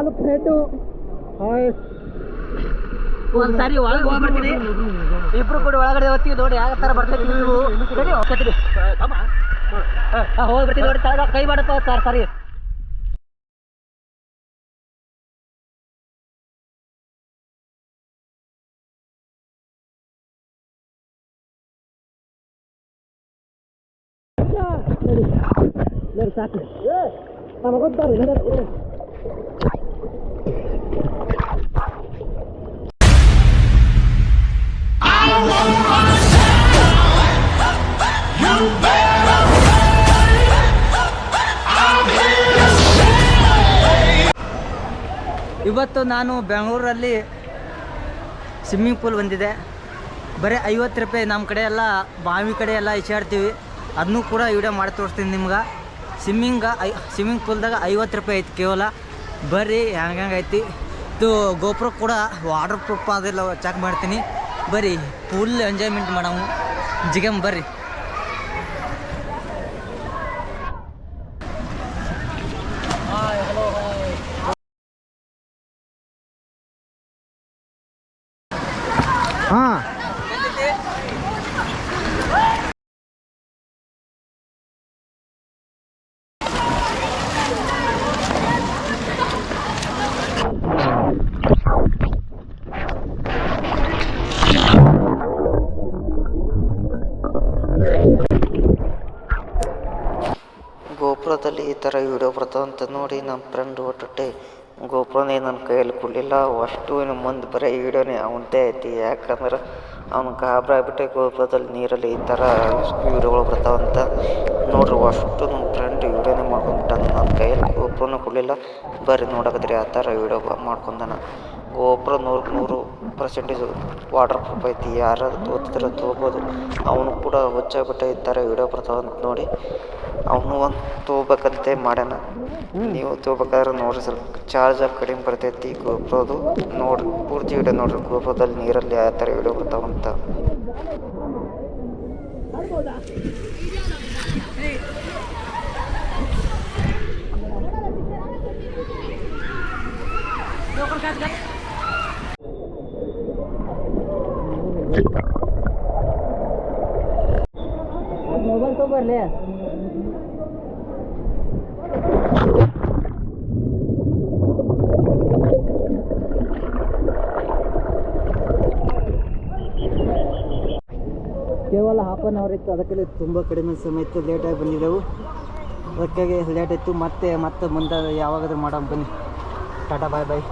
ನಾಲ್ಕು plate hi. ಒಂದ್ಸಾರಿ ಒಳಗೆ ಹೋಗ್ಬಿಡ್ತೀನಿ. ಇಬ್ರು ಕೂಡ ಒಳಗಡೆ ಹೋಗ್ತೀವಿ ನೋಡಿ ಯಾವ ತರ ಬರ್ತೈತಿ ನೀವು. ಸರಿ ಹೋಗ್ತೀರಿ ಹೋಗ್ಬಿಡ್ತೀವಿ ನೋಡಿ. ತಳಗ ಕೈ ಮಾಡಪ್ಪ ಸರ್ ಸರಿ. ಸಾಕು. ಇವತ್ತು ನಾನು ಬೆಂಗಳೂರಲ್ಲಿ ಸ್ವಿಮ್ಮಿಂಗ್ ಪೂಲ್ ಬಂದಿದೆ ಬರೀ ಐವತ್ತು ರೂಪಾಯಿ ನಮ್ಮ ಕಡೆ ಎಲ್ಲ, ಬಾವಿ ಕಡೆ ಎಲ್ಲ ಈಚಾಡ್ತೀವಿ. ಅದನ್ನೂ ಕೂಡ ವಿಡಿಯೋ ಮಾಡಿ ತೋರಿಸ್ತೀನಿ ನಿಮ್ಗೆ. ಸ್ವಿಮ್ಮಿಂಗ ಐ ಸ್ವಿಮ್ಮಿಂಗ್ ಪೂಲ್ದಾಗ ಐವತ್ತು ರೂಪಾಯಿ ಐತಿ ಕೇವಲ. ಬರ್ರಿ ಹೆಂಗೆ ಹೆಂಗೆ ಐತಿ ಇದು ಗೋಪುರ ಕೂಡ ವಾಟರ್ ಪ್ರೂಫ್ ಅದೆಲ್ಲ ಚೆಕ್ ಮಾಡ್ತೀನಿ. ಬರ್ರಿ ಫುಲ್ ಎಂಜಾಯ್ಮೆಂಟ್ ಮಾಡವು ಜಿಗಮ್ ಬರ್ರಿ. ಹಾಂ. ಗೋಪುರದಲ್ಲಿ ಈ ಥರ ವಿಡಿಯೋ ಬರ್ತಾವಂತ ನೋಡಿ ನಮ್ಮ ಫ್ರೆಂಡ್ ಒಟ್ಟೊಟ್ಟೆ, ಗೋಪುರನೇ ನನ್ನ ಕೈಯಲ್ಲಿ ಕೊಡಲಿಲ್ಲ, ಅಷ್ಟು ಮುಂದೆ ಬರೀ ವಿಡಿಯೋನೇ ಅವನದೇ ಐತಿ, ಯಾಕಂದ್ರೆ ಅವ್ನು ಗಾಬರಿ ಆಗ್ಬಿಟ್ಟೆ ಗೋಪುರದಲ್ಲಿ ನೀರಲ್ಲಿ ಈ ಥರ ವಿಡಿಯೋಗಳು ಬರ್ತಾವಂತ ನೋಡ್ರಿ, ಅಷ್ಟು ನಮ್ಮ ಫ್ರೆಂಡ್ ವಿಡಿಯೋನೇ ಮಾಡ್ಕೊಂಡ್ಬಿಟ್ಟ ನನ್ನ ಕೈಯಲ್ಲಿ ಗೋಪುರನೂ ಕೊಡಲಿಲ್ಲ, ಬರೀ ನೋಡಕತ್ರಿ ಆ ಥರ ವಿಡಿಯೋ ಮಾಡ್ಕೊಂಡಾನ. ಗೋಪುರ ನೂರಕ್ಕೆ ನೂರು ಪರ್ಸೆಂಟೇಜ್ ವಾಟರ್ ಪ್ರೂಫ್ ಐತಿ. ಯಾರಾದ್ರು ತೋತಿದ್ರೆ ತೊಗೋಬೋದು ಅವನು ಕೂಡ ಹುಚ್ಚಾಗ್ಬಿಟ್ಟೆ ಈ ಥರ ವಿಡಿಯೋ ಬರ್ತಾವಂತ ನೋಡಿ. ಅವನು ಒಂದು ತೊಗೋಬೇಕಂತೆ ಮಾಡ್ಯಾನ. ನೀವು ತೊಗೋಬೇಕಾದ್ರೆ ನೋಡ್ರಿ ಸ್ವಲ್ಪ ಚಾರ್ಜ್ ಕಡಿಮೆ ಬರ್ತೈತಿ ಗೋಪ್ರೋದು ನೋಡಿ ಪೂರ್ತಿ ವಿಡಿಯೋ ನೋಡ್ರಿ. ಗೋಪ್ರೋದಲ್ಲಿ ನೀರಲ್ಲಿ ಯಾವ ಥರ ವಿಡಿಯೋ ಬರ್ತಾವಂತ ಮೊಬೈಲ್ ತಗೋಬರ್ಲಿ ಕೇವಲ ಹಾಫ್ ಆನ್ ಅವರ್ ಇತ್ತು ಅದಕ್ಕೆ ತುಂಬ ಕಡಿಮೆ ಸಮಯ ಇತ್ತು ಲೇಟಾಗಿ ಬಂದಿದ್ದೆವು. ಅದಕ್ಕಾಗಿ ಲೇಟ್ ಇತ್ತು ಮತ್ತೆ ಮತ್ತೆ ಮುಂದೆ ಯಾವಾಗಾದ್ರೂ ಮಾಡೋಣ, ಬನ್ನಿ. ಟಾಟಾ ಬಾಯ್ ಬಾಯ್